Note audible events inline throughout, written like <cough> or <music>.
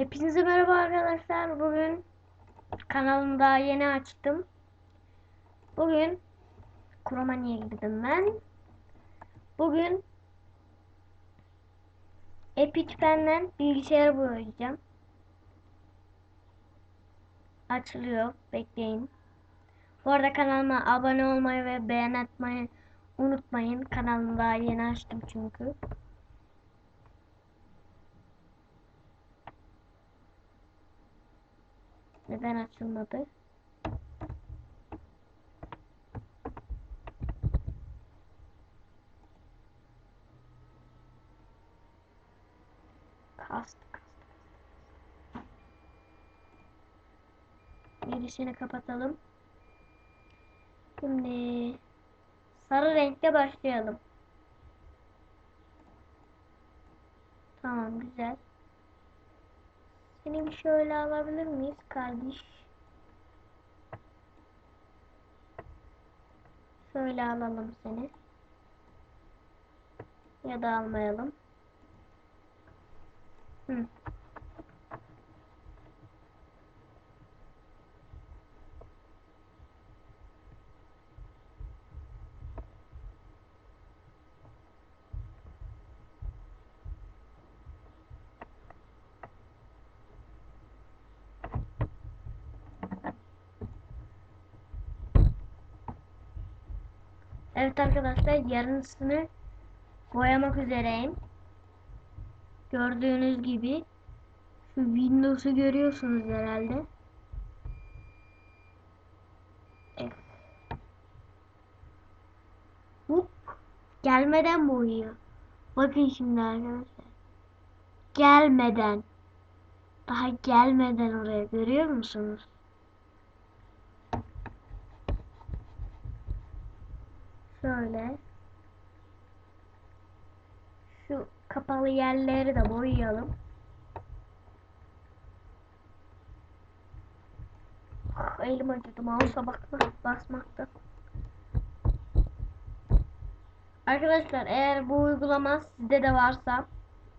Hepinize merhaba arkadaşlar. Bugün kanalımı daha yeni açtım. Bugün Kuromani'ye girdim ben. Bugün Epic Pen'den bilgisayarı boyayacağım. Açılıyor. Bekleyin. Bu arada kanalıma abone olmayı ve beğen atmayı unutmayın. Kanalımı daha yeni açtım çünkü. Neden açılmadı? Kast, kast. Girişini kapatalım. Şimdi sarı renkle başlayalım. Tamam güzel. Seni şöyle alabilir miyiz kardeş? Şöyle alalım seni. Ya da almayalım. Hı. Evet arkadaşlar yarısını boyamak üzereyim. Gördüğünüz gibi şu Windows'u görüyorsunuz herhalde. Evet. Hop. Gelmeden boyuyor. Bakın şimdi arkadaşlar. Gelmeden. Daha gelmeden oraya görüyor musunuz? Şöyle. Şu kapalı yerleri de boyayalım. Ah, elim acıdı mouse'a bakma, basmakta. Arkadaşlar eğer bu uygulama sizde de varsa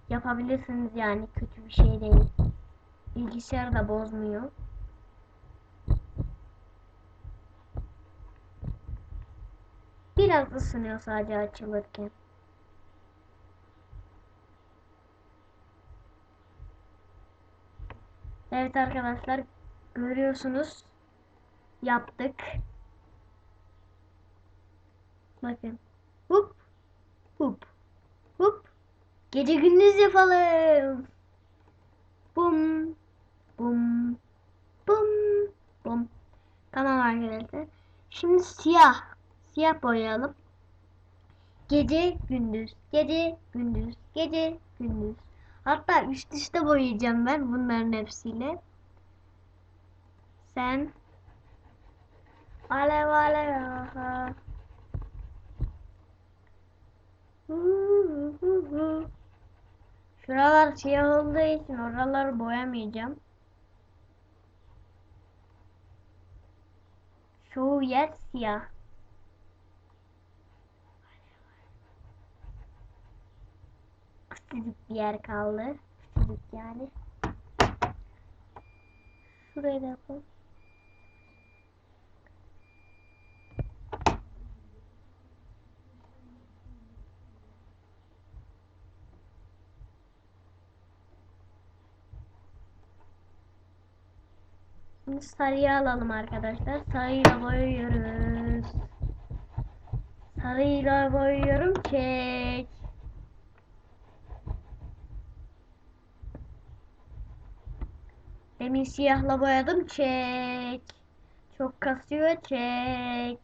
yapabilirsiniz yani kötü bir şey değil. Bilgisayarı da bozmuyor. Biraz ısınıyor sadece açılırken. Evet arkadaşlar görüyorsunuz yaptık. Bakın. Hup hup hup. Gece gündüz yapalım. Bum bum bum bum. Tamam arkadaşlar. Şimdi siyah siyah boyayalım. Gece gündüz, gece gündüz, gece gündüz. Hatta üst üste boyayacağım ben bunların hepsiyle. Sen alev alev. Şuralar siyah olduğu için oraları boyamayacağım. Çoğu yer siyah. Küçücük bir yer kaldı. Küçücük yani. Şuraya da yapalım. Şimdi sarıyı alalım arkadaşlar. Sarıyla boyuyoruz. Sarıyla boyuyorum. Çek. Demin siyahla boyadım. Çek. Çok kasıyor. Çek.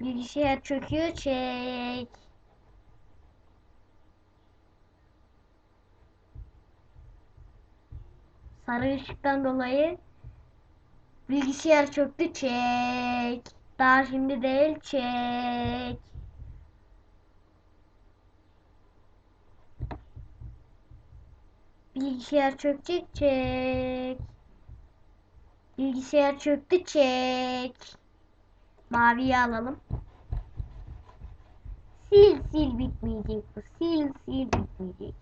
Bilgisayar çöküyor. Çek. Sarı ışıktan dolayı bilgisayar çöktü. Çek. Daha şimdi değil. Çek. Bilgisayar çöktü çek. Bilgisayar çöktü çek. Maviyi alalım. Sil sil bitmeyecek bu. Sil sil bitmeyecek.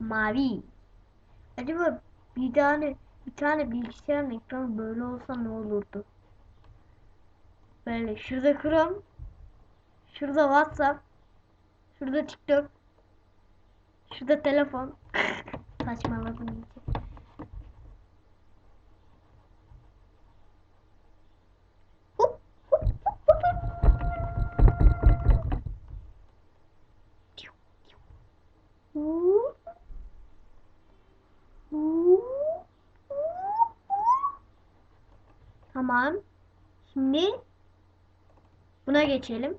<laughs> Mavi. Acaba bir tane bir tane bilgisayarın ekranı böyle olsa ne olurdu? Böyle şurada Chrome, şurada WhatsApp, şurada TikTok, şurada telefon. <laughs> Saçmaladım iyice. Hop, hop, hop, hop, hop. Tiu, tiu. Hop. Hop. Tamam. Şimdi buna geçelim.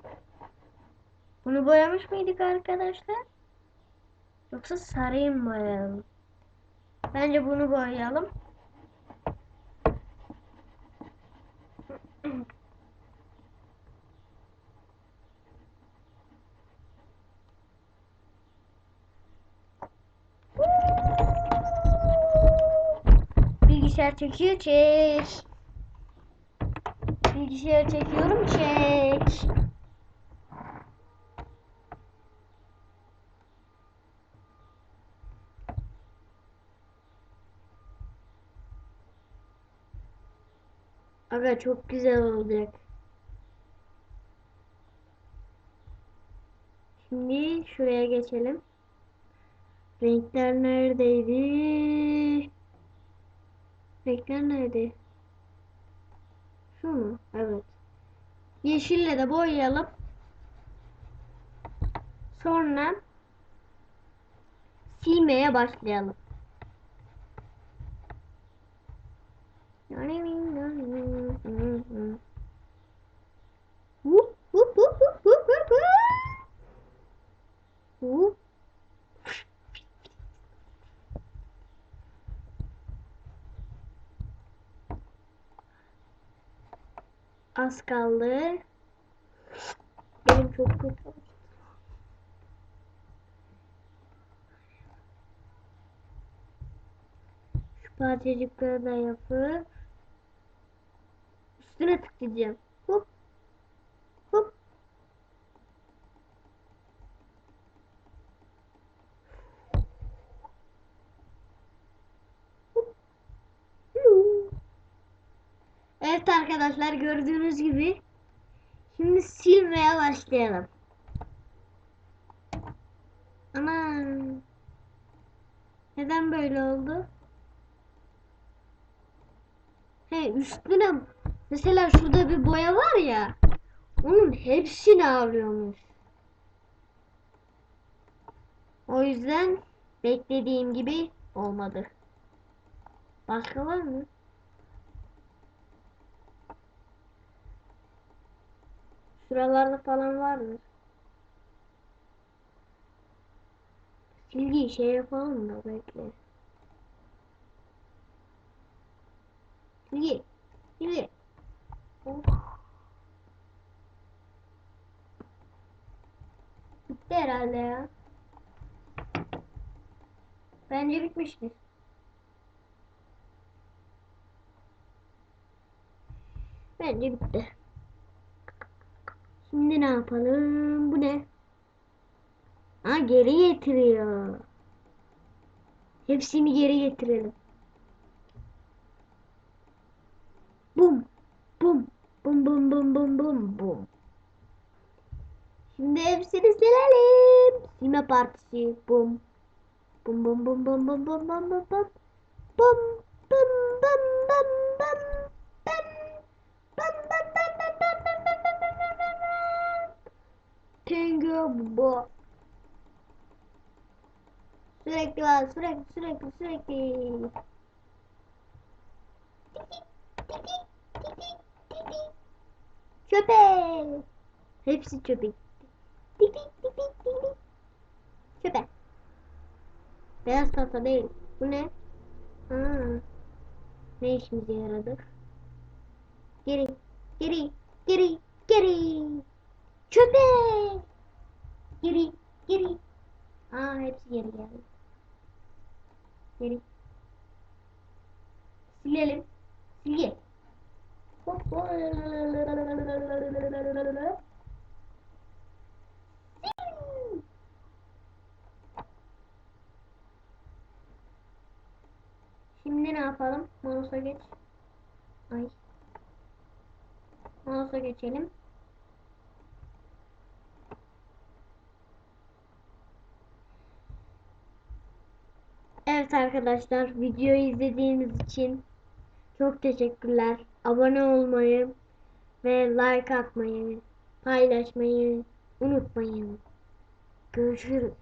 Bunu boyamış mıydık arkadaşlar? Yoksa sarıyı mı boyayalım? Bence bunu boyayalım. Bilgisayar çekiyor çek. Bilgisayar çekiyorum çek. Aga çok güzel olacak. Şimdi şuraya geçelim. Renkler neredeydi? Renkler nerede? Mu? Evet. Yeşille de boyayalım. Sonra silmeye başlayalım. Hup, hup, hup, hup, hup, hup, hup. Hup. Az kaldı. Benim çok kötü. Şu parçacıkları da yapıp üstüne tıklayacağım. Hop. Hop. Hop. Yu. Evet arkadaşlar gördüğünüz gibi şimdi silmeye başlayalım. Ana neden böyle oldu? He üstüne mesela şurada bir boya var ya onun hepsini alıyormuş. O yüzden beklediğim gibi olmadı. Başka var mı? Şuralarda falan vardır. Silgi şey yapalım da bekle. Silgi. Silgi. Oh. Bitti herhalde ya. Bence bitmiştir. Bence bitti. Şimdi ne yapalım? Bu ne? Ha geri getiriyor. Hepsini geri getirelim. Bum. Bum. Bum bum bum bum bum bum. Şimdi hepsini silelim. Silme partisi. Bum. Bum bum bum bum bum bum bum bum bum. Bum bum bum bum. Tengo bu. Sürekli var sürekli sürekli sürekli. Köpek. Hepsi köpek. Köpek. Beyaz tahta değil. Bu ne? Aa. Ne işimize yaradı? Geri, geri, geri, geri. Köpek. Geri, geri. Aa hepsi geri geldi. Geri. Silelim. Silgi. Hop hop. Şimdi ne yapalım? Mouse'a geç. Ay. Mouse'a geçelim. Evet arkadaşlar videoyu izlediğiniz için çok teşekkürler. Abone olmayı ve like atmayı, paylaşmayı unutmayın. Görüşürüz.